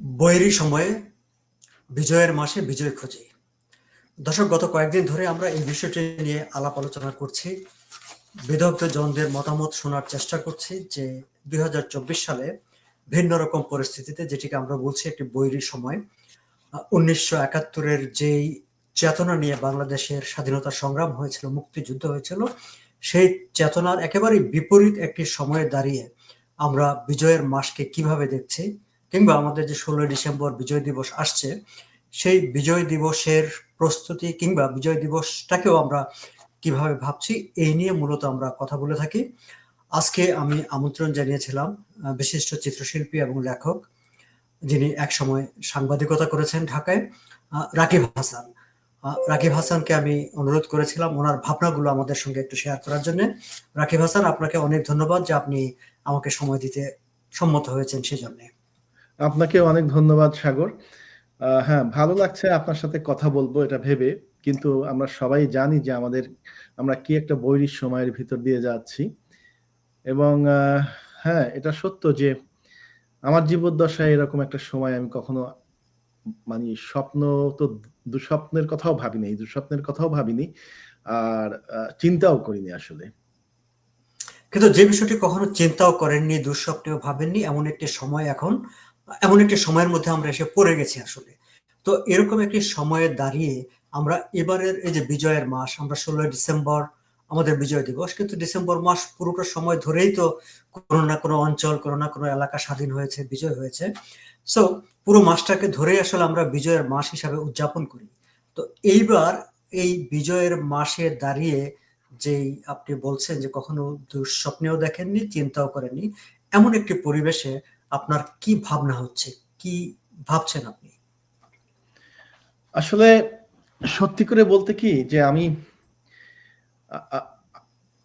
বৈরী সময়ে, বিজয়ের মাসে বিজয় খুঁজি। দর্শক, গত কয়েকদিন ধরে আমরা এই বিষয়টি নিয়ে আলাপ আলোচনা করছি। বিদগ্ধ জনদের মতামত শোনার চেষ্টা করছি যে, দুই হাজার চব্বিশ সালে ভিন্ন রকম পরিস্থিতিতে, যেটিকে আমরা বলছি একটি বৈরী সময়, উনিশশো একাত্তরের যেই চেতনা নিয়ে বাংলাদেশের স্বাধীনতা সংগ্রাম হয়েছিল, মুক্তিযুদ্ধ হয়েছিল, সেই চেতনার একেবারে বিপরীত একটি সময়ে দাঁড়িয়ে আমরা বিজয়ের মাসকে কীভাবে দেখছি কিংবা আমাদের যে ষোলোই ডিসেম্বর বিজয় দিবস আসছে, সেই বিজয় দিবসের প্রস্তুতি কিংবা বিজয় দিবসটাকেও আমরা কীভাবে ভাবছি, এই নিয়ে মূলত আমরা কথা বলে থাকি। আজকে আমি আমন্ত্রণ জানিয়েছিলাম বিশিষ্ট চিত্রশিল্পী এবং লেখক, যিনি একসময় সাংবাদিকতা করেছেন ঢাকায় রাকিব হাসান। রাকিব হাসানকে আমি অনুরোধ করেছিলাম ওনার ভাবনাগুলো আমাদের সঙ্গে একটু শেয়ার করার জন্য। রাকিব হাসান, আপনাকে অনেক ধন্যবাদ যে আপনি আমাকে সময় দিতে সম্মত হয়েছেন সেজন্য। আপনাকে অনেক ধন্যবাদ, সাগর। হ্যাঁ ভালো লাগছে আপনার সাথে কথা বলব, এটা ভেবে। কিন্তু আমরা সবাই জানি যে আমাদের, আমরা কি একটা বৈরী সময়ের ভিতর দিয়ে যাচ্ছি। এবং হ্যাঁ এটা সত্য যে আমার জীবদ্দশায় এরকম একটা সময় আমি কখনো মানে স্বপ্ন তো দুঃস্বপ্নের কথাও ভাবিনি দুঃস্বপ্নের কথাও ভাবিনি, আর চিন্তাও করিনি আসলে। কিন্তু যে বিষয়টি কখনো চিন্তাও করেননি, দুঃস্বপ্নেও ভাবেননি, এমন একটি সময় এখন এমন একটি সময়ের মধ্যে আমরা এসে পড়ে গেছি আসলে। তো এরকম একটি সময়ে দাঁড়িয়ে আমরা এবারের এই যে বিজয়ের মাস, আমরা ষোলোই ডিসেম্বর, আমাদের বিজয় দিবস, কিন্তু ডিসেম্বর মাস পুরোটা সময় ধরেই তো কোনো না কোনো অঞ্চল, কোনো না কোনো এলাকা স্বাধীন হয়েছে, বিজয় হয়েছে। সো পুরো মাসটাকে ধরে আসলে আমরা বিজয়ের মাস হিসাবে উদযাপন করি। তো এইবার এই বিজয়ের মাসে দাঁড়িয়ে যেই আপনি বলছেন যে কখনো দুঃস্বপ্নেও দেখেননি, চিন্তাও করেননি, এমন একটি পরিবেশে আপনার কি ভাবনা হচ্ছে? কি ভাবছেন আপনি? আসলে সত্যি করে বলতে কি যে আমি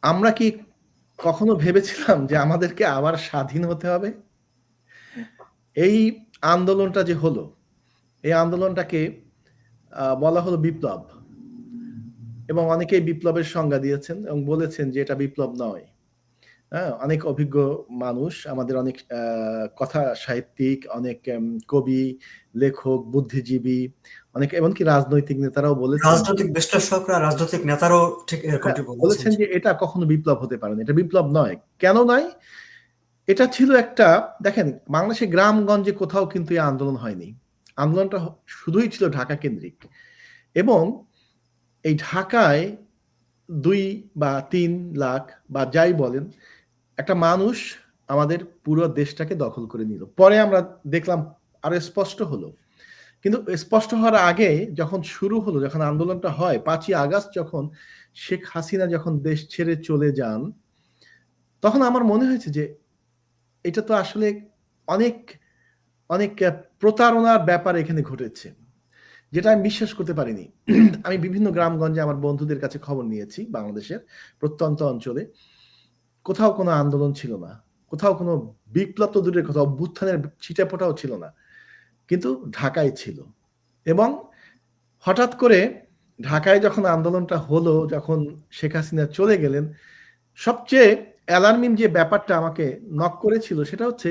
আমরা কি কখনো ভেবেছিলাম যে আমাদেরকে আবার স্বাধীন হতে হবে? এই আন্দোলনটা যে হলো, এই আন্দোলনটাকে বলা হলো বিপ্লব। এবং অনেকেই বিপ্লবের সংজ্ঞা দিয়েছেন এবং বলেছেন যে এটা বিপ্লব নয়। হ্যাঁ অনেক অভিজ্ঞ মানুষ আমাদের অনেক কথা সাহিত্যিক অনেক কবি লেখক বুদ্ধিজীবী অনেক এমনকি রাজনৈতিক নেতারাও বলেছেন রাজনৈতিক বিশ্লেষকরা রাজনৈতিক নেতারাও ঠিক এরকমটি হ্যাঁ, বলেছেন। যে এটা কখনো বিপ্লব হতে পারে না এটা বিপ্লব নয়। কেন নয়? এটা ছিল একটা দেখেন বাংলাদেশের গ্রামগঞ্জে কোথাও কিন্তু এই আন্দোলন হয়নি। আন্দোলনটা শুধুই ছিল ঢাকা কেন্দ্রিক এবং এই ঢাকায় দুই বা তিন লাখ বা যাই বলেন একটা মানুষ আমাদের পুরো দেশটাকে দখল করে নিল। পরে আমরা দেখলাম আরও স্পষ্ট হলো। কিন্তু স্পষ্ট হওয়ার আগে যখন শুরু হলো, যখন আন্দোলনটা হয়, পাঁচই আগস্ট যখন শেখ হাসিনা যখন দেশ ছেড়ে চলে যান, তখন আমার মনে হয়েছে যে এটা তো আসলে অনেক অনেক প্রতারণার ব্যাপার এখানে ঘটেছে, যেটা আমি বিশ্বাস করতে পারিনি। আমি বিভিন্ন গ্রামগঞ্জে আমার বন্ধুদের কাছে খবর নিয়েছি, বাংলাদেশের প্রত্যন্ত অঞ্চলে। কোথাও কোনো আন্দোলন ছিল না, কোথাও কোনো বিপ্লব তো দূরের কথা, অভ্যুত্থানের ছিটাপোটাও ছিল না, কিন্তু ঢাকায় ছিল। এবং হঠাৎ করে ঢাকায় যখন আন্দোলনটা হলো, যখন শেখ হাসিনা চলে গেলেন, সবচেয়ে অ্যালার্মিং যে ব্যাপারটা আমাকে নক করেছিল সেটা হচ্ছে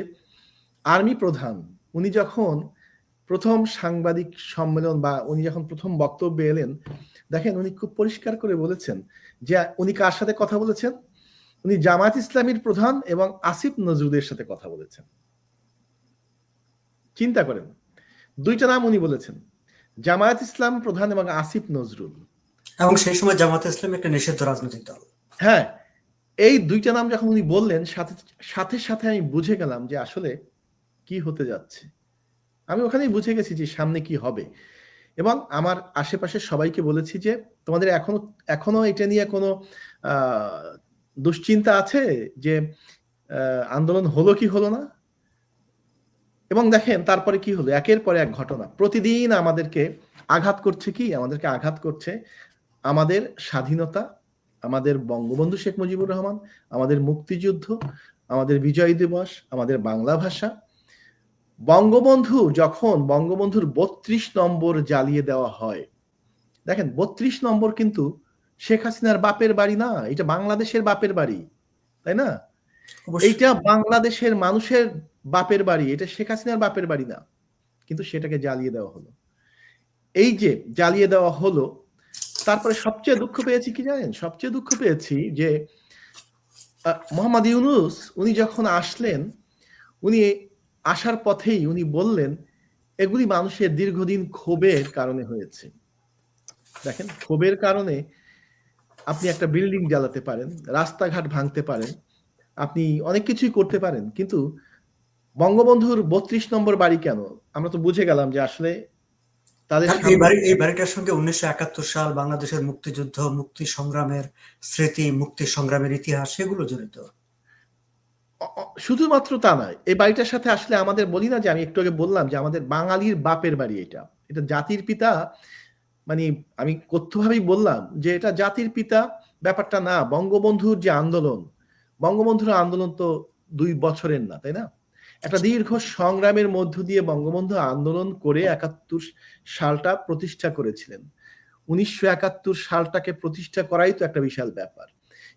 আর্মি প্রধান। উনি যখন প্রথম সাংবাদিক সম্মেলন বা উনি যখন প্রথম বক্তব্যে এলেন, দেখেন উনি খুব পরিষ্কার করে বলেছেন যে উনি কার সাথে কথা বলেছেন? উনি জামাত ইসলামীর প্রধান এবং আসিফ নজরুলের সাথে কথা বলেছেন। চিন্তা করেন দুইটা নাম উনি বলেছেন জামায়াত ইসলাম প্রধান এবং আসিফ নজরুল। এবং সেই সময় জামাত ইসলাম একটা নিষিদ্ধ রাজনৈতিক দল। হ্যাঁ এই দুইটা নাম যখন উনি বললেন সাথে সাথে সাথে আমি বুঝে গেলাম যে আসলে কি হতে যাচ্ছে। আমি ওখানেই বুঝে গেছি যে সামনে কি হবে। এবং আমার আশেপাশে সবাইকে বলেছি যে তোমাদের এখনও এখনও এটা নিয়ে কোনো দুশ্চিন্তা আছে যে আন্দোলন হলো কি হলো না? এবং দেখেন তারপরে কি হলো? একের পর এক ঘটনা। প্রতিদিন আমাদেরকে আঘাত করছে কি? আমাদেরকে আঘাত করছে আমাদের স্বাধীনতা, আমাদের বঙ্গবন্ধু শেখ মুজিবুর রহমান, আমাদের মুক্তিযুদ্ধ, আমাদের বিজয় দিবস, আমাদের বাংলা ভাষা। বঙ্গবন্ধু যখন বঙ্গবন্ধুর বত্রিশ নম্বর জ্বালিয়ে দেওয়া হয়, দেখেন বত্রিশ নম্বর কিন্তু শেখ হাসিনার বাপের বাড়ি না এটা বাংলাদেশের বাপের বাড়ি তাই না? এইটা বাংলাদেশের মানুষের বাপের বাড়ি এটা শেখ হাসিনার বাপের বাড়ি না কিন্তু সেটাকে জ্বালিয়ে দেওয়া হলো। এই যে জ্বালিয়ে দেওয়া হলো তারপরে সবচেয়ে দুঃখ পেয়েছি কি জানেন? সবচেয়ে দুঃখ পেয়েছি যে মোহাম্মদ ইউনুস উনি যখন আসলেন উনি আসার পথেই উনি বললেন এগুলি মানুষের দীর্ঘদিন ক্ষোভের কারণে হয়েছে। দেখেন ক্ষোভের কারণে আপনি একটা বিল্ডিং জ্বালাতে পারেন রাস্তাঘাট ভাঙতে পারেন আপনি অনেক কিছুই করতে পারেন কিন্তু বঙ্গবন্ধুর বত্রিশ নম্বর বাড়ি কেন? আমরা তো বুঝে গেলাম যে আসলে তাদের এই বাড়িটার সঙ্গে উনিশশো একাত্তর সাল বাংলাদেশের মুক্তিযুদ্ধ মুক্তি সংগ্রামের স্মৃতি মুক্তি সংগ্রামের ইতিহাস সেগুলো জড়িত। শুধুমাত্র তা নয় এই বাড়িটার সাথে আসলে আমাদের বলি না যে আমি একটু আগে বললাম যে আমাদের বাঙালির বাপের বাড়ি এটা। এটা জাতির পিতা মানে আমি কথ্যভাবেই বললাম যে এটা জাতির পিতা ব্যাপারটা না বঙ্গবন্ধুর যে আন্দোলন বঙ্গবন্ধুর আন্দোলন তো দুই বছরের না তাই না? একটা দীর্ঘ সংগ্রামের মধ্য দিয়ে বঙ্গবন্ধু আন্দোলন করে একাত্তর সালটা প্রতিষ্ঠা করেছিলেন। উনিশশো একাত্তর সালটাকে প্রতিষ্ঠা করাই তো একটা বিশাল ব্যাপার।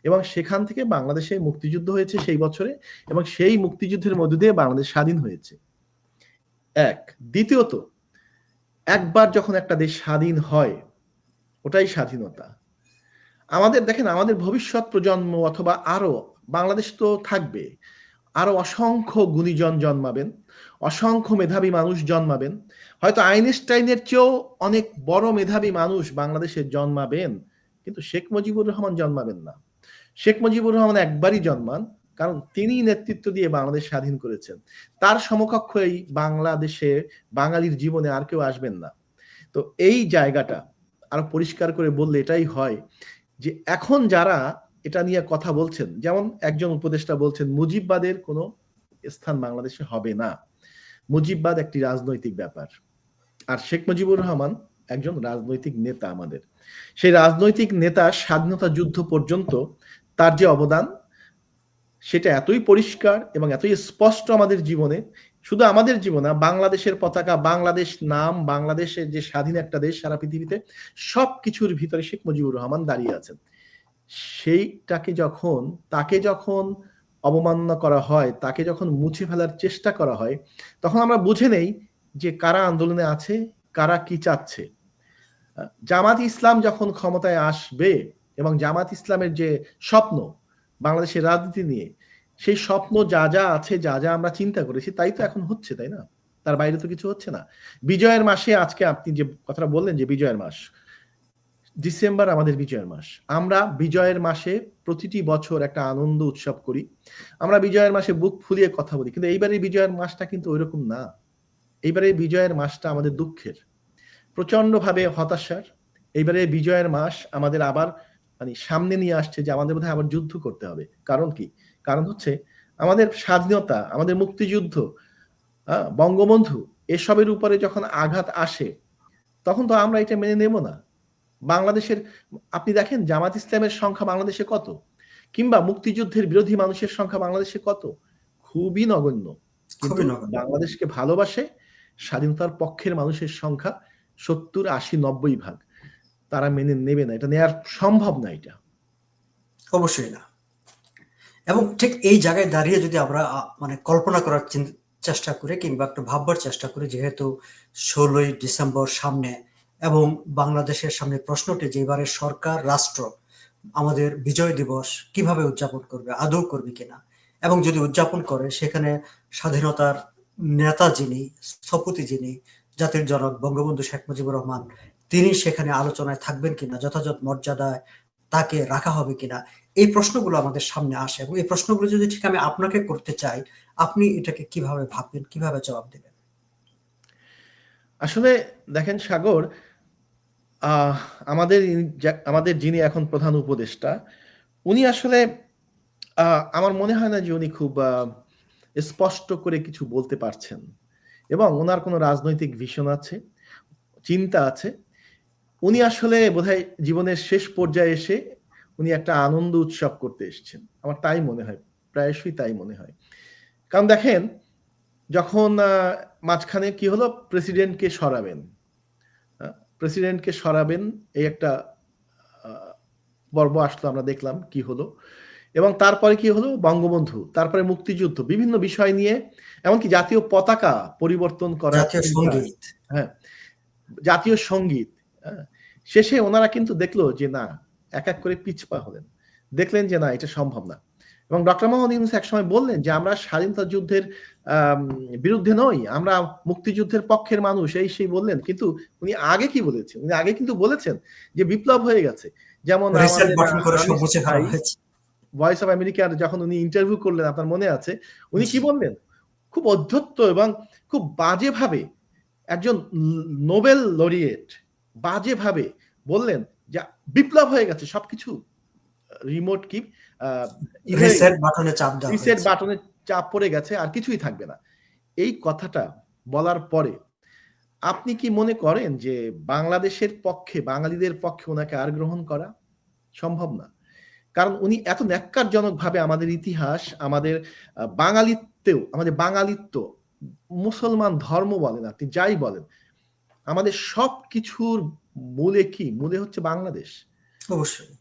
এবং সেখান থেকে বাংলাদেশে মুক্তিযুদ্ধ হয়েছে সেই বছরে এবং সেই মুক্তিযুদ্ধের মধ্য দিয়ে বাংলাদেশ স্বাধীন হয়েছে। এক। দ্বিতীয়ত একবার যখন একটা দেশ স্বাধীন হয়, ওটাই স্বাধীনতা। আমাদের, দেখেন, আমাদের ভবিষ্যৎ প্রজন্ম অথবা আরও, বাংলাদেশ তো থাকবে, আরও অসংখ্য গুণীজন জন্মাবেন, অসংখ্য মেধাবী মানুষ জন্মাবেন। হয়তো আইনস্টাইনের চেয়েও অনেক বড় মেধাবী মানুষ বাংলাদেশে জন্মাবেন, কিন্তু শেখ মুজিবুর রহমান জন্মাবেন না। শেখ মুজিবুর রহমান একবারই জন্মান কারণ তিনি নেতৃত্ব দিয়ে বাংলাদেশ স্বাধীন করেছেন। তার সমকক্ষ এই বাংলাদেশে বাঙালির জীবনে আর কেউ আসবেন না। তো এই জায়গাটা আরও পরিষ্কার করে বললে এটাই হয় যে এখন যারা এটা নিয়ে কথা বলছেন, যেমন একজন উপদেষ্টা বলছেন, মুজিববাদের কোনো স্থান বাংলাদেশে হবে না। মুজিববাদ একটি রাজনৈতিক ব্যাপার। আর শেখ মুজিবুর রহমান একজন রাজনৈতিক নেতা আমাদের। সেই রাজনৈতিক নেতা স্বাধীনতা যুদ্ধ পর্যন্ত তার যে অবদান সেটা এতই পরিষ্কার এবং এতই স্পষ্ট আমাদের জীবনে, শুধু আমাদের জীবনে বাংলাদেশের পতাকা, বাংলাদেশ নাম, বাংলাদেশের যে স্বাধীন একটা দেশ সারা পৃথিবীতে সব কিছুর ভিতরে শেখ মুজিবুর রহমান দাঁড়িয়ে আছেন। সেইটাকে যখন, তাকে যখন অবমাননা করা হয়, তাকে যখন মুছে ফেলার চেষ্টা করা হয়, তখন আমরা বুঝে নেই যে কারা আন্দোলনে আছে, কারা কি চাচ্ছে। জামাত ইসলাম যখন ক্ষমতায় আসবে এবং জামাত ইসলামের যে স্বপ্ন বাংলাদেশের রাজনীতি নিয়ে। সেই স্বপ্ন যা যা আছে, যা যা আমরা চিন্তা করেছি, তাই তো এখন হচ্ছে, তাই না? তার বাইরে তো কিছু হচ্ছে না। বিজয়ের মাসে আজকে আপনি যে কথাটা বললেন যে বিজয়ের মাস, ডিসেম্বর আমাদের বিজয়ের মাস। আমরা বিজয়ের মাসে প্রতিটি বছর একটা আনন্দ উৎসব করি। আমরা বিজয়ের মাসে বুক ফুলিয়ে কথা বলি, কিন্তু এইবারে বিজয়ের মাসটা কিন্তু ওইরকম না। এইবারে বিজয়ের মাসটা আমাদের দুঃখের। প্রচণ্ড ভাবে হতাশার। এইবারে বিজয়ের মাস আমাদের আবার মানে সামনে নিয়ে আসছে যে আমাদের বোধহয় আবার যুদ্ধ করতে হবে। কারণ কি? কারণ হচ্ছে আমাদের স্বাধীনতা আমাদের মুক্তিযুদ্ধ বঙ্গবন্ধু এসবের উপরে যখন আঘাত আসে তখন তো আমরা এটা মেনে নেব না। বাংলাদেশের আপনি দেখেন জামাত ইসলামের সংখ্যা বাংলাদেশে কত? কিংবা মুক্তিযুদ্ধের বিরোধী মানুষের সংখ্যা বাংলাদেশে কত? খুবই নগণ্য। কিন্তু বাংলাদেশকে ভালোবাসে স্বাধীনতার পক্ষের মানুষের সংখ্যা সত্তর আশি নব্বই ভাগ। তারা মেনে নেবে না, এটা নেওয়ার সম্ভব না এটা। অবশ্যই না। এবং ঠিক এই জায়গায় দাঁড়িয়ে যদি আমরা মানে কল্পনা করার চেষ্টা করি কিংবা একটু ভাববার চেষ্টা করি, যেহেতু ষোলোই ডিসেম্বর সামনে এবং বাংলাদেশের সামনে প্রশ্নটি যে এবারে সরকার, রাষ্ট্র আমাদের বিজয় দিবস কীভাবে উদযাপন করবে, আদৌ করবে কিনা, এবং যদি উদযাপন করে, সেখানে স্বাধীনতার নেতা যিনি, স্থপতি যিনি, জাতির জনক বঙ্গবন্ধু শেখ মুজিবুর রহমান তিনি সেখানে আলোচনায় থাকবেন কিনা, যথাযথ মর্যাদায় তাকে রাখা হবে কিনা, এই প্রশ্নগুলো আমাদের সামনে আসে এবং এই প্রশ্নগুলো যদি ঠিক আমি আপনাকে করতে চাই, আপনি এটাকে কীভাবে ভাববেন, কীভাবে জবাব দেবেন? আসলে দেখেন সাগর আমাদের আমাদের যিনি এখন প্রধান উপদেষ্টা, উনি আসলে আমার মনে হয় না যে উনি খুব স্পষ্ট করে কিছু বলতে পারছেন। এবং ওনার কোনো রাজনৈতিক ভিশন আছে, চিন্তা আছে উনি আসলে বোধহয় জীবনের শেষ পর্যায়ে এসে উনি একটা আনন্দ উৎসব করতে এসেছেন। আমার তাই মনে হয় প্রায়শই তাই মনে হয়। কারণ দেখেন যখন মাঝখানে কি হলো? প্রেসিডেন্টকে সরাবেন। প্রেসিডেন্টকে সরাবেন এই একটা পর্ব আসলো আমরা দেখলাম কি হলো। এবং তারপরে কি হলো? বঙ্গবন্ধু তারপরে মুক্তিযুদ্ধ বিভিন্ন বিষয় নিয়ে এমনকি জাতীয় পতাকা পরিবর্তন করা জাতীয় সংগীত। হ্যাঁ জাতীয় সংগীত হ্যাঁ, শেষে ওনারা কিন্তু দেখল যে না এক এক করে পিছপা হলেন। দেখলেন যে না এটা সম্ভব না। এবং ডক্টর মোহাম্মদ ইউনুস একসময় বললেন যে আমরা স্বাধীনতা যুদ্ধের বিরুদ্ধে নই আমরা মুক্তিযুদ্ধের পক্ষের মানুষ। এই সেই বললেন। কিন্তু উনি আগে কি বলেছেন? উনি আগে কিন্তু বলেছেন যে বিপ্লব হয়ে গেছে। যেমন ভয়েস অফ আমেরিকার যখন উনি ইন্টারভিউ করলেন আপনার মনে আছে? উনি কি বললেন? খুব অধ্যত্ত এবং খুব বাজেভাবে একজন নোবেল লরিয়েট বাজেভাবে বললেন যে বিপ্লব হয়ে গেছে সবকিছু রিমোট কি রিসেট বাটনে চাপ দেওয়া রিসেট বাটনে চাপ পড়ে গেছে আর কিছুই থাকবে না। এই কথাটা বলার পরে আপনি কি মনে করেন যে বাংলাদেশের পক্ষে বাঙালিদের পক্ষে ওনাকে আর গ্রহণ করা সম্ভব না? কারণ উনি এত ন্যাক্কারজনক ভাবে আমাদের ইতিহাস আমাদের বাঙালিত্বেও আমাদের বাঙালিত্ব মুসলমান ধর্ম বলেন আপনি যাই বলেন আমাদের সব কিছুর মূলে কি? মূলে হচ্ছে বাংলাদেশ। অবশ্যই।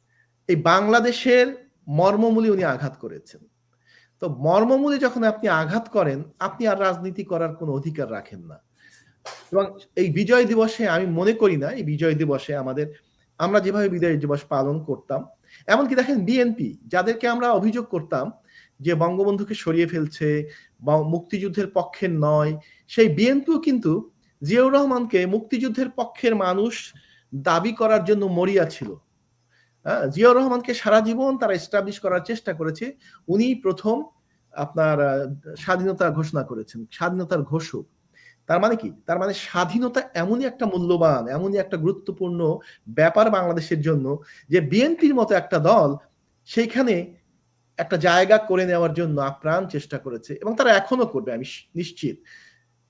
এই বাংলাদেশের মর্মমূলে উনি আঘাত করেছেন। তো মর্মমূলে যখন আপনি আঘাত করেন আপনি আর রাজনীতি করার কোনো অধিকার রাখেন না। এবং এই বিজয় দিবসে আমি মনে করি না এই বিজয় দিবসে আমাদের আমরা যেভাবে বিজয় দিবস পালন করতাম এমনকি দেখেন বিএনপি যাদেরকে আমরা অভিযোগ করতাম যে বঙ্গবন্ধুকে সরিয়ে ফেলছে বা মুক্তিযুদ্ধের পক্ষের নয় সেই বিএনপিও কিন্তু জিয়াউর রহমানকে মুক্তিযুদ্ধের পক্ষের মানুষ দাবি করার জন্য মরিয়া ছিল। হ্যাঁ, জিয়াউর রহমানকে সারা জীবন তারা এস্টাবলিশ করার চেষ্টা করেছে। উনি প্রথম আপনার স্বাধীনতা ঘোষণা করেছেন স্বাধীনতার ঘোষক। তার মানে কি? তার মানে স্বাধীনতা এমনই একটা মূল্যবান এমনই একটা গুরুত্বপূর্ণ ব্যাপার বাংলাদেশের জন্য যে বিএনপির মতো একটা দল সেইখানে একটা জায়গা করে নেওয়ার জন্য আপ্রাণ চেষ্টা করেছে এবং তারা এখনও করবে আমি নিশ্চিত।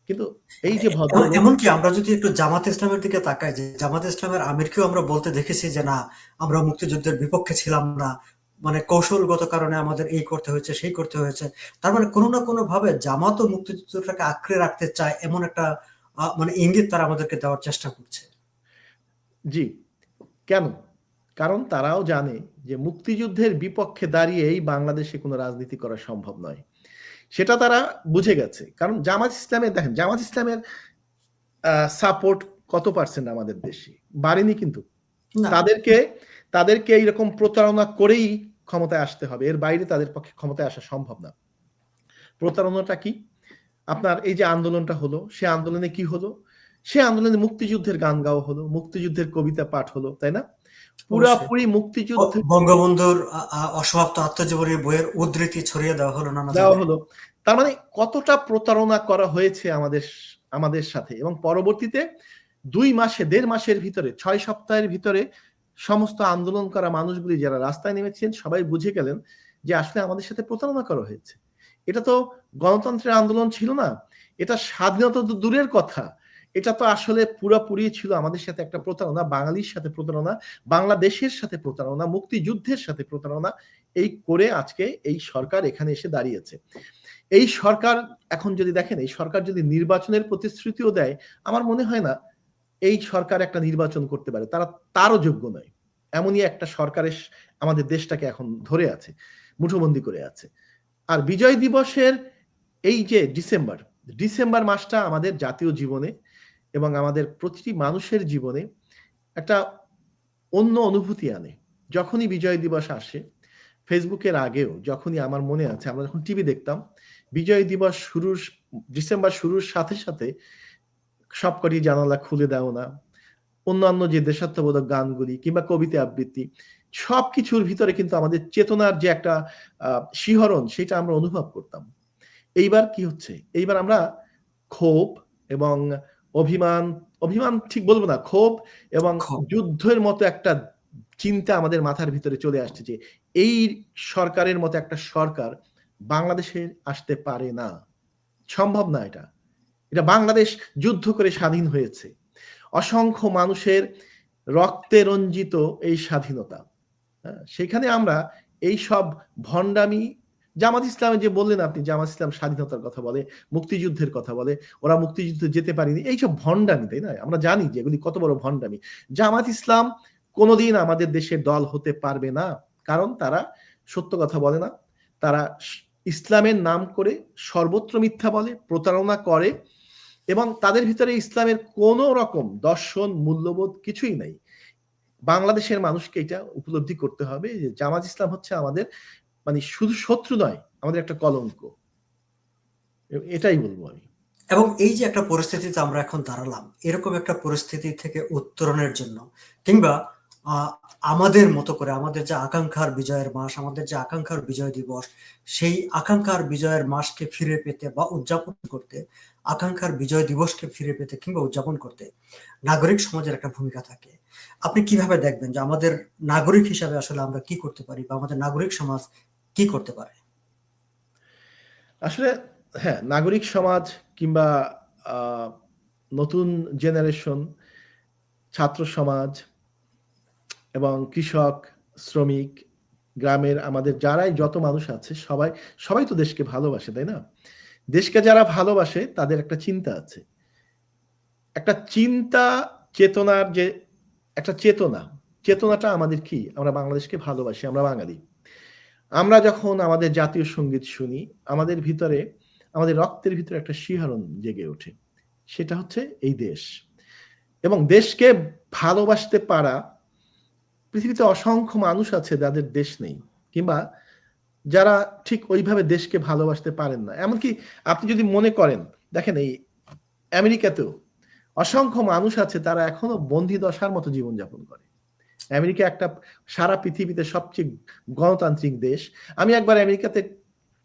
কিন্তু এই যে ভদ্র এমন- এমনকি আমরা যদি একটু জামাত ইসলামের দিকে তাকাই যে জামাত ইসলামের আমিরকেও আমরা বলতে দেখেছি যে না আমরা মুক্তিযুদ্ধের বিপক্ষে ছিলাম না। মানে কৌশলগত কারণে আমাদের এই করতে হয়েছে সেই করতে হয়েছে। তার মানে কোনো না কোনো ভাবে জামাতও মুক্তিযুদ্ধটাকে আঁকড়ে রাখতে চায় এমন একটা মানে ইঙ্গিত তারা আমাদেরকে দেওয়ার চেষ্টা করছে। জি। কেন? কারণ তারাও জানে যে মুক্তিযুদ্ধের বিপক্ষে দাঁড়িয়ে এই বাংলাদেশে কোনো রাজনীতি করা সম্ভব নয়। সেটা তারা বুঝে গেছে। কারণ জামাত ইসলামের দেখেন জামাত ইসলামের সাপোর্ট কত পার্সেন্ট আমাদের দেশে? বাড়েনি কিন্তু। তাদেরকে তাদেরকে এইরকম প্রতারণা করেই ক্ষমতায় আসতে হবে। এর বাইরে তাদের পক্ষে ক্ষমতায় আসা সম্ভব না। প্রতারণাটা কি? আপনার এই যে আন্দোলনটা হলো সে আন্দোলনে কি হলো? সে আন্দোলনে মুক্তিযুদ্ধের গান গাওয়া হলো মুক্তিযুদ্ধের কবিতা পাঠ হলো তাই না? পুরাপুরি মুক্তিযুদ্ধ বঙ্গবন্ধুর অসমাপ্ত আত্মজীবনী বইয়ের উদ্ধৃতি ছড়িয়ে দেওয়া হলো নানা দেওয়া হলো। তার মানে কতটা প্রতারণা করা হয়েছে আমাদের আমাদের সাথে? এবং পরবর্তীতে দুই মাসে দেড় মাসের ভিতরে ছয় সপ্তাহের ভিতরে সমস্ত আন্দোলন করা মানুষগুলি যারা রাস্তায় নেমেছেন সবাই বুঝে গেলেন যে আসলে আমাদের সাথে প্রতারণা করা হয়েছে। এটা তো গণতন্ত্রের আন্দোলন ছিল না। এটা স্বাধীনতা তো দূরের কথা। এটা তো আসলে পুরোপুরি ছিল আমাদের সাথে একটা প্রতারণা, বাঙালির সাথে প্রতারণা, বাংলাদেশের সাথে প্রতারণা, মুক্তিযুদ্ধের সাথে প্রতারণা, এই করে আজকে এই সরকার এখানে এসে দাঁড়িয়েছে। এই সরকার, এখন যদি দেখেন, এই সরকার যদি নির্বাচনের প্রতিশ্রুতিও দেয়, আমার মনে হয় না এই সরকার একটা নির্বাচন করতে পারে। তারা তারও যোগ্য নয়। এমনই একটা সরকারের আমাদের দেশটাকে এখন ধরে আছে, মুঠোবন্দি করে আছে। আর বিজয় দিবসের এই যে ডিসেম্বর ডিসেম্বর মাসটা আমাদের জাতীয় জীবনে এবং আমাদের প্রতিটি মানুষের জীবনে একটা অন্য অনুভূতি আনে। যখনই বিজয় দিবস আসে, ফেসবুকের আগেও যখনই আমার মনে আছে, আমরা যখন টিভি দেখতাম, বিজয় দিবস শুরুর ডিসেম্বর শুরুর সাথে সাথে সবকটি জানালা খুলে দাও না, অন্যান্য যে দেশাত্মবোধক গানগুলি কিংবা কবিতা আবৃত্তি সব কিছুর ভিতরে কিন্তু আমাদের চেতনার যে একটা শিহরণ সেটা আমরা অনুভব করতাম। এইবার কি হচ্ছে? এইবার আমরা ক্ষোভ এবং অভিমান অভিমান ঠিক বলব না ক্ষোভ এবং যুদ্ধের মতো একটা চিন্তা আমাদের মাথার ভিতরে চলে আসছে যে এই সরকারের মতো একটা সরকার বাংলাদেশে আসতে পারে না। সম্ভব না এটা। এটা বাংলাদেশ যুদ্ধ করে স্বাধীন হয়েছে। অসংখ্য মানুষের রক্তে রঞ্জিত এই স্বাধীনতা। হ্যাঁ, সেখানে আমরা এই সব ভণ্ডামি জামাত ইসলামে যে বললেন আপনি, জামাত ইসলাম স্বাধীনতার কথা বলে, মুক্তিযুদ্ধের কথা বলে, ওরা মুক্তিযুদ্ধে যেতে পারেনি। এইসব ভণ্ডামি, তাই না? আমরা জানি যে এগুলি কত বড় ভণ্ডামি। জামাত ইসলাম কোনোদিন আমাদের দেশের দল হতে পারবে না, কারণ তারা সত্য কথা বলে না। তারা ইসলামের নাম করে সর্বত্র মিথ্যা বলে, প্রতারণা করে এবং তাদের ভিতরে ইসলামের কোন রকম দর্শন, মূল্যবোধ কিছুই নাই। বাংলাদেশের মানুষকে এটা উপলব্ধি করতে হবে যে জামাত ইসলাম হচ্ছে আমাদের মানে শুধু শত্রু নয়, আমাদের একটা কলঙ্ক। এটাই বলব আমি। এবং এই যে একটা পরিস্থিতিতে আমরা এখন দাঁড়ালাম, এরকম একটা পরিস্থিতি থেকে উত্তরণের জন্য, কিংবা আমাদের মতো করে, আমাদের যে আকাঙ্ক্ষার বিজয়ের মাস, আমাদের যে আকাঙ্ক্ষার বিজয় দিবস, সেই আকাঙ্ক্ষার বিজয়ের মাসকে ফিরে পেতে বা উদযাপন করতে, আকাঙ্ক্ষার বিজয় দিবসকে ফিরে পেতে কিংবা উদযাপন করতে নাগরিক সমাজের একটা ভূমিকা থাকে। আপনি কীভাবে দেখবেন যে আমাদের নাগরিক হিসাবে আসলে আমরা কি করতে পারি বা আমাদের নাগরিক সমাজ কি করতে পারে? আসলে হ্যাঁ নাগরিক সমাজ কিংবা নতুন জেনারেশন, ছাত্র সমাজ এবং কৃষক, শ্রমিক, গ্রামের আমাদের যারাই যত মানুষ আছে, সবাই সবাই তো দেশকে ভালোবাসে, তাই না? দেশকে যারা ভালোবাসে, তাদের একটা চিন্তা আছে। একটা চিন্তা, চেতনার যে, একটা চেতনা, চেতনাটা আমাদের কি? আমরা বাংলাদেশকে ভালোবাসি, আমরা বাঙালি। আমরা যখন আমাদের জাতীয় সংগীত শুনি, আমাদের ভিতরে, আমাদের রক্তের ভিতরে একটা শিহরণ জেগে ওঠে। সেটা হচ্ছে এই দেশ। এবং দেশকে ভালোবাসতে পারা, পৃথিবীতে অসংখ্য মানুষ আছে যাদের দেশ নেই, কিংবা যারা ঠিক ওইভাবে দেশকে ভালোবাসতে পারেন না। এমনকি আপনি যদি মনে করেন, দেখেন এই আমেরিকাতেও অসংখ্য মানুষ আছে, তারা এখনও বন্দি দশার মতো জীবনযাপন করে। আমেরিকা একটা সারা পৃথিবীতে সবচেয়ে গণতান্ত্রিক দেশ। আমি একবার আমেরিকাতে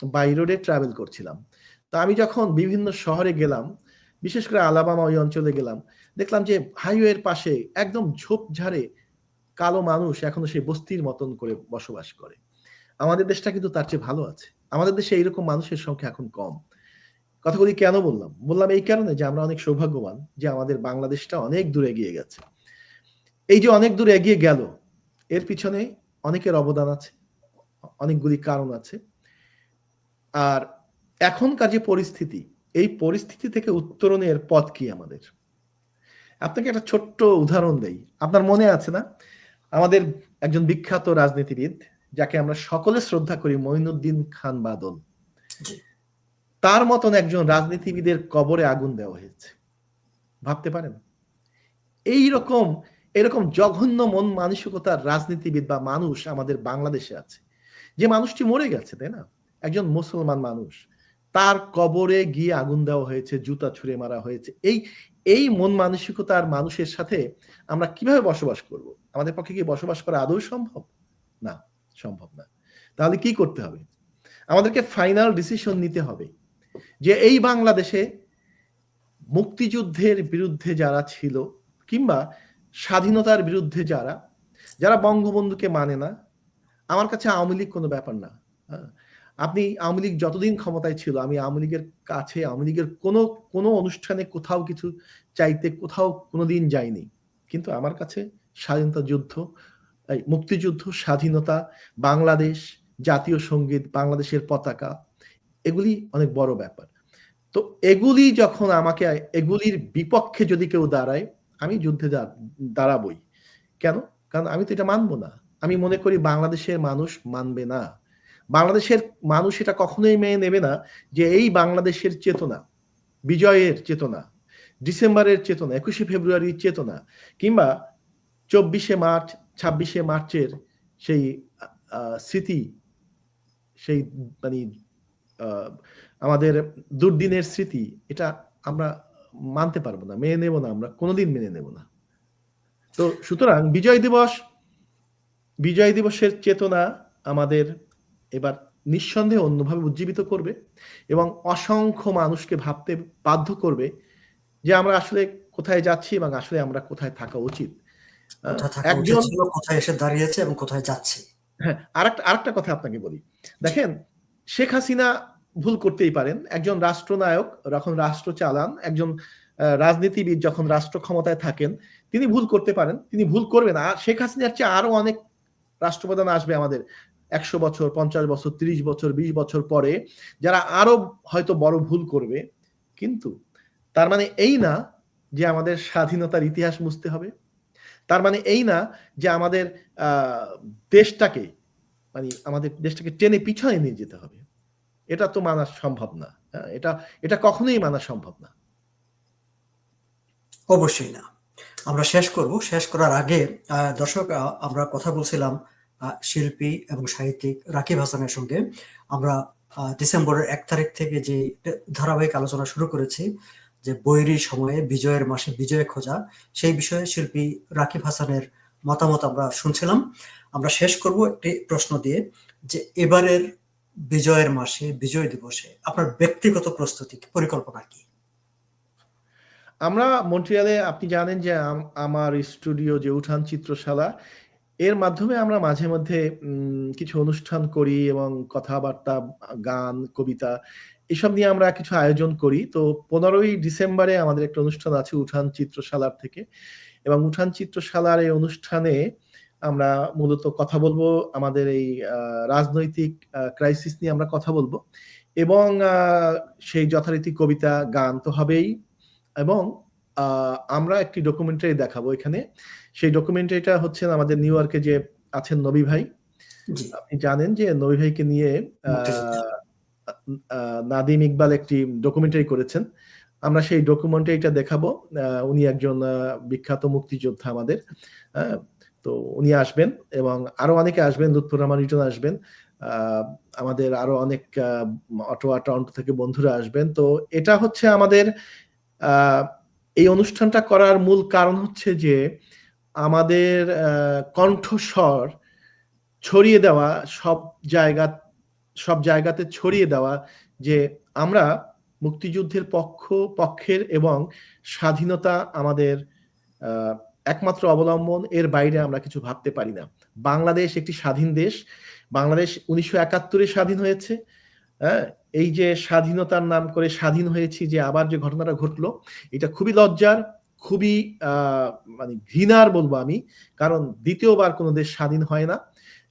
বাই রোডে ট্রাভেল করছিলাম। তো আমি যখন বিভিন্ন শহরে গেলাম, বিশেষ করে আলাবামা ওই অঞ্চলে গেলাম, দেখলাম যে হাইওয়ের পাশে একদম ঝোপঝাড়ে কালো মানুষ এখনও সেই বস্তির মতন করে বসবাস করে। আমাদের দেশটা কিন্তু তার চেয়ে ভালো আছে। আমাদের দেশে এইরকম মানুষের সংখ্যা এখন কম। কথাগুলি কেন বললাম? বললাম এই কারণে যে আমরা অনেক সৌভাগ্যবান যে আমাদের বাংলাদেশটা অনেক দূরে এগিয়ে গেছে। এই যে অনেক দূর এগিয়ে গেল এর পিছনে অনেকের অবদান আছে অনেকগুলি কারণ আছে। আর এখনকার যে পরিস্থিতি এই পরিস্থিতি থেকে উত্তরণের পথ কি আমাদের? আপনাকে একটা ছোট্ট উদাহরণ দেই। আপনার মনে আছে না? আমাদের একজন বিখ্যাত রাজনীতিবিদ যাকে আমরা সকলে শ্রদ্ধা করি মঈনুদ্দিন খান বাদল। তার মতন একজন রাজনীতিবিদের কবরে আগুন দেওয়া হয়েছে। ভাবতে পারেন? এই রকম এরকম জঘন্য মন মানসিকতার রাজনীতিবিদ বা মানুষ আমাদের বাংলাদেশে আছে। যে মানুষটি মরে গেছে, তাই না? একজন মুসলমান মানুষ। তার কবরে গিয়ে আগুন দেওয়া হয়েছে, জুতা ছুঁড়ে মারা হয়েছে। এই এই মন মানসিকতার মানুষের সাথে আমরা কীভাবে বসবাস করব? আমাদের পক্ষে কি বসবাস করা আদৌ সম্ভব? না সম্ভব না। তাহলে কি করতে হবে? আমাদেরকে ফাইনাল ডিসিশন নিতে হবে যে এই বাংলাদেশে মুক্তিযুদ্ধের বিরুদ্ধে যারা ছিল কিংবা স্বাধীনতার বিরুদ্ধে যারা যারা বঙ্গবন্ধুকে মানে না, আমার কাছে আওয়ামী লীগ কোনো ব্যাপার না হ্যাঁ? আপনি আওয়ামী লীগ যতদিন ক্ষমতায় ছিল, আমি আওয়ামী লীগের কাছে, আওয়ামী লীগের কোনো কোনো অনুষ্ঠানে কোথাও কিছু চাইতে কোথাও কোনোদিন যাইনি কিন্তু আমার কাছে স্বাধীনতা যুদ্ধ মুক্তিযুদ্ধ, স্বাধীনতা, বাংলাদেশ, জাতীয় সংগীত, বাংলাদেশের পতাকা, এগুলি অনেক বড় ব্যাপার তো এগুলি যখন আমাকে, এগুলির বিপক্ষে যদি কেউ দাঁড়ায় আমি যুদ্ধে দাঁড়াবই। কেন? কারণ আমি তো এটা মানবো না। আমি মনে করি বাংলাদেশের মানুষ মানবে না। বাংলাদেশের মানুষ এটা কখনোই মেনে নেবে না যে এই বাংলাদেশের চেতনা, বিজয়ের চেতনা, ডিসেম্বরের চেতনা, একুশে ফেব্রুয়ারির চেতনা, কিংবা চব্বিশে মার্চ, ছাব্বিশে মার্চের সেই স্মৃতি, সেই মানে আমাদের দুর্দিনের স্মৃতি, এটা আমরা মানতে পারব না মেনে নেব না আমরা কোনোদিন মেনে নেব না। তো সুতরাং বিজয় দিবস বিজয় দিবসের চেতনা আমাদের এবার নিঃসন্দেহে অন্যভাবে উজ্জীবিত করবে এবং অসংখ্য মানুষকে ভাবতে বাধ্য করবে যে আমরা আসলে কোথায় যাচ্ছি এবং আসলে আমরা কোথায় থাকা উচিত। একজন কোথায় এসে দাঁড়িয়েছে এবং কোথায় যাচ্ছে? হ্যাঁ আরেকটা আরেকটা কথা আপনাকে বলি। দেখেন শেখ হাসিনা ভুল করতেই পারেন। একজন রাষ্ট্রনায়ক যখন রাষ্ট্র চালান, একজন রাজনীতিবিদ যখন রাষ্ট্র ক্ষমতায় থাকেন, তিনি ভুল করতে পারেন, তিনি ভুল করবেন। আর শেখ হাসিনার চেয়ে আরও অনেক রাষ্ট্রপ্রধান আসবে আমাদের একশো বছর, পঞ্চাশ বছর, ত্রিশ বছর, বিশ বছর পরে, যারা আরও হয়তো বড় ভুল করবে। কিন্তু তার মানে এই না যে আমাদের স্বাধীনতার ইতিহাস বুঝতে হবে। তার মানে এই না যে আমাদের দেশটাকে মানে আমাদের দেশটাকে টেনে পিছনে নিয়ে যেতে হবে। এটা তো মানা সম্ভব না। হ্যাঁ, এটা এটা কখনোই মানা সম্ভব না। অবশ্যই না। আমরা শেষ করব। শেষ করার আগে দর্শক আমরা কথা বলছিলাম শিল্পী এবং সাহিত্যিক রাকিব হাসানের সঙ্গে। আমরা ডিসেম্বরের এক তারিখ থেকে যে ধারাবাহিক আলোচনা শুরু করেছি যে বৈরী সময়ে বিজয়ের মাসে বিজয় খোঁজা সেই বিষয়ে শিল্পী রাকিব হাসানের মতামত আমরা শুনছিলাম। আমরা শেষ করব একটি প্রশ্ন দিয়ে যে এবারের বিজয়ের মাসে, বিজয় দিবসে আপনার ব্যক্তিগত প্রস্তুতি পরিকল্পনা কি? আমরা মন্ট্রিয়ালে, আপনি জানেন যে আম- আমার স্টুডিও যে উঠান চিত্রশালা, এর মাধ্যমে আমরা মাঝে মধ্যে কিছু অনুষ্ঠান করি এবং কথাবার্তা, গান, কবিতা এসব নিয়ে আমরা কিছু আয়োজন করি। তো পনেরোই ডিসেম্বরে আমাদের একটা অনুষ্ঠান আছে উঠান চিত্রশালার থেকে এবং উঠান চিত্রশালার এই অনুষ্ঠানে আমরা মূলত কথা বলব আমাদের এই রাজনৈতিক ক্রাইসিস নিয়ে আমরা কথা বলব। এবং আহ, সেই যথারীতি কবিতা গান তো হবেই। এবং আমরা একটি ডকুমেন্টারি দেখাবো এখানে। সেই ডকুমেন্টারিটা হচ্ছে আমাদের নিউ ইয়র্কে যে আছেন নবী ভাই। আপনি জানেন যে নবী ভাইকে নিয়ে আহ, আহ, নাদিম ইকবাল একটি ডকুমেন্টারি করেছেন। আমরা সেই ডকুমেন্টারিটা দেখাবো। আহ, উনি একজন বিখ্যাত মুক্তিযোদ্ধা আমাদের। আহ, তো উনি আসবেন এবং আরও অনেকে আসবেন, লুৎফুর রহমান রিটন আসবেন। আমাদের আরও অনেক অটোয়া টরন্টো থেকে বন্ধুরা আসবেন। তো এটা হচ্ছে আমাদের এই অনুষ্ঠানটা করার মূল কারণ হচ্ছে যে আমাদের কণ্ঠস্বর ছড়িয়ে দেওয়া, সব জায়গা, সব জায়গাতে ছড়িয়ে দেওয়া যে আমরা মুক্তিযুদ্ধের পক্ষ, পক্ষের এবং স্বাধীনতা আমাদের একমাত্র অবলম্বন, এর বাইরে আমরা কিছু ভাবতে পারি না। বাংলাদেশ একটি স্বাধীন দেশ। বাংলাদেশ উনিশশো একাত্তরে স্বাধীন হয়েছে। হ্যাঁ এই যে স্বাধীনতার নাম করে স্বাধীন হয়েছি যে আবার যে ঘটনাটা ঘটলো, এটা খুবই লজ্জার, খুবই মানে ঘৃণার বলব আমি, কারণ দ্বিতীয়বার কোনো দেশ স্বাধীন হয় না।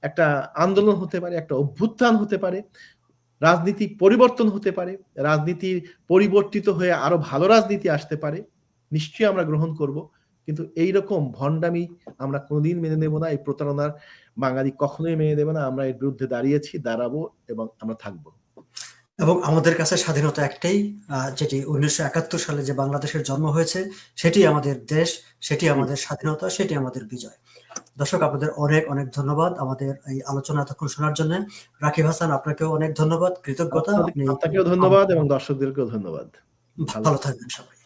একটা আন্দোলন হতে পারে, একটা অভ্যুত্থান হতে পারে রাজনীতি পরিবর্তন হতে পারে, রাজনীতির পরিবর্তিত হয়ে আরও ভালো রাজনীতি আসতে পারে, নিশ্চয়ই আমরা গ্রহণ করব। কিন্তু এই রকম ভণ্ডামি আমরা কোনোদিন মেনে নেব না এই প্রতারণার বাঙালি কখনোই মেনে নেব না। আমরা এর বিরুদ্ধে দাঁড়িয়েছি দাঁড়াবো এবং আমরা থাকব। এবং আমাদের কাছে স্বাধীনতা একটাই যেটি উনিশশো একাত্তর সালে যে বাংলাদেশের জন্ম হয়েছে সেটি আমাদের দেশ সেটি আমাদের স্বাধীনতা সেটি আমাদের বিজয়। দর্শক আপনাদের অনেক অনেক ধন্যবাদ আমাদের এই আলোচনা এতক্ষণ শোনার জন্য। রাকিব হাসান আপনাকেও অনেক ধন্যবাদ কৃতজ্ঞতা। আপনি আপনাকেও ধন্যবাদ এবং দর্শকদেরকেও ধন্যবাদ। ভালো থাকবেন সবাই।